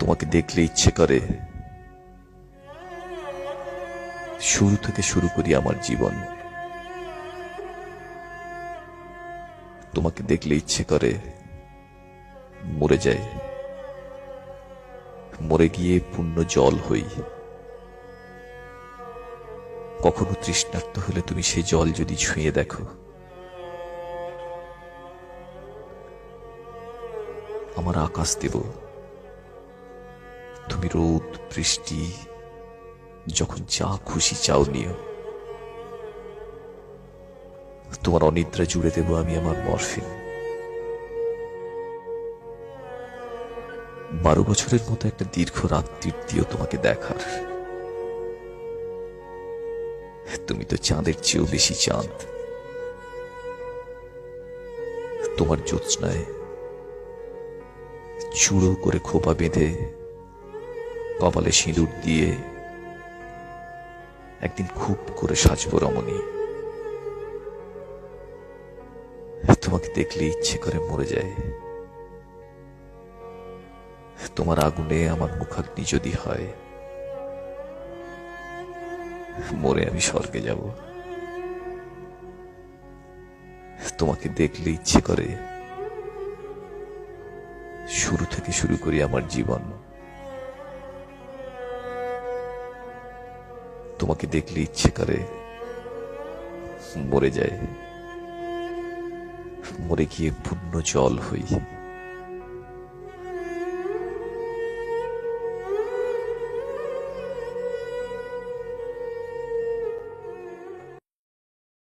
তোমাকে দেখলে ইচ্ছে করে। শুরু থেকে শুরু করি আমার জীবন। তোমাকে দেখলে ইচ্ছে করে মরে যায় মরে গিয়ে পূর্ণ জল হই। কখনো তৃষ্ণার্ত হলে তুমি সেই জল যদি ছুঁয়ে দেখো। আমার আকাশ দেব। তুমি রোদ বৃষ্টি, যখন যা খুশি চাও নিও। তোমার অনিদ্রা জুড়ে দেব আমি আমার মরফিন। বারো বছরের মতো একটা দীর্ঘ রাত্রির দিও তোমাকে দেখার। তুমি তো চাঁদের চেয়েও বেশি চাঁদ। তোমার জ্যোৎস্নায় চূড়ো করে খোপা বেঁধে কপালে সিঁদুর দিয়ে একদিন খুব করে সাজব রমণী। তোমাকে দেখলে ইচ্ছে করে মরে যায়। তোমার আগুনে আমার মুখাগ্নি যদি হয়, মরে আমি স্বর্গে যাব। তোমাকে দেখলে ইচ্ছে করে, শুরু থেকে শুরু করি আমার জীবন। তোমাকে দেখলে ইচ্ছে করে মরে যায়। মরে গিয়ে পূর্ণ জল হই।